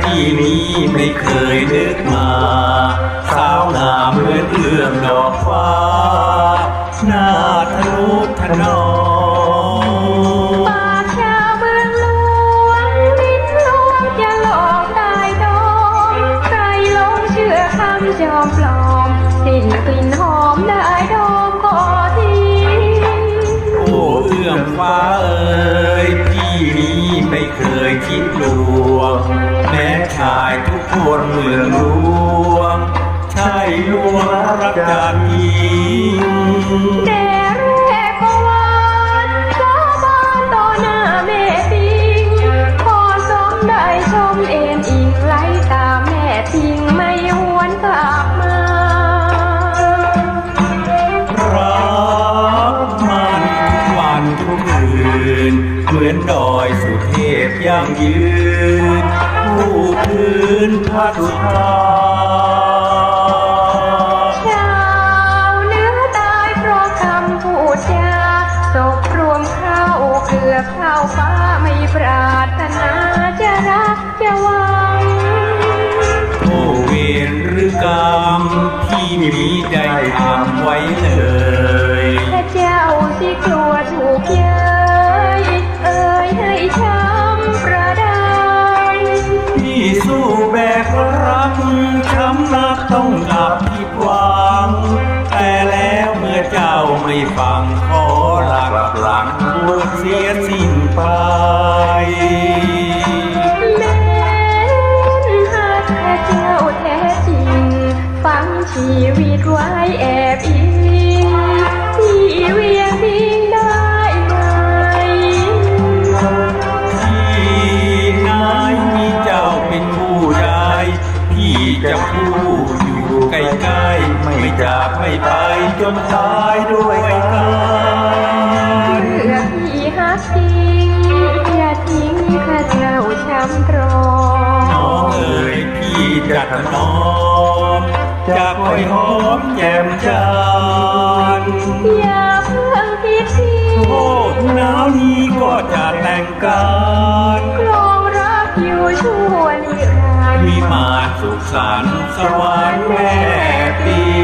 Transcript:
พี่นี้ไม่เคยนึกมาสาวงามเหมือนเอื้อมดอกฟ้าหน้าทะนุถนอมปากชาวเมืองหลวงลิ้นลวงจะหลอกได้ดองใครหลงเชื่อคำจอมปลอมสิ้นกลิ่นหอมได้ดอมก็ทิ้งโอ้เอื้อมฟ้าเอ่ย คนเมืองหลวง ใช่ลวงรักจากหญิงแต่แรกก็หวานสาบานต่อหน้าแม่ปิงพอสมได้ชมเอ็นอิงไหลตามแม่ทิ้งไม่หวนกลับมา รักมันทุกวันทุกคืนเหมือนดอยสุเทพยั่งยืนผู้พื้น พัดสุธาชาวเหนื้อตายเพราะคำพูดจาศพรวมเข้าเกือบเข้าฟ้าไม่ปรารถนาจะรักจะหวังโอเวรหรือกรรมที่มีได้ทำไว้เลยถ้าเจ้าสิกลัวถูกเย้ยเอ่ยให้ช้ำประดานพี่สู้แบ กรักช้ำนักต้องดับผิดหวัง แต่แล้วเมื่อเจ้าไม่ฟังขอหลักหลังบวชเสียสิ้นไปแม้หาแค่เจ้าแท้จริงฟังชีวิตไว้แอบอิงที่เวียงพิง จะพูดอยู่ใกล้ๆไม่จากไม่ไปจนตายด้วยกันเพื่อพี่ฮักจริงอย่าทิ้งข้าเจ้าช้ำตรอน้องเอ๋ยพี่จะถนอมจะคอยหอมแก้มจันอย่าเพิ่งคิดทิ้งโอ้หนาวนี้ก็จะแต่งกัน วิมานสุขสันต์สวรรค์แม่ปี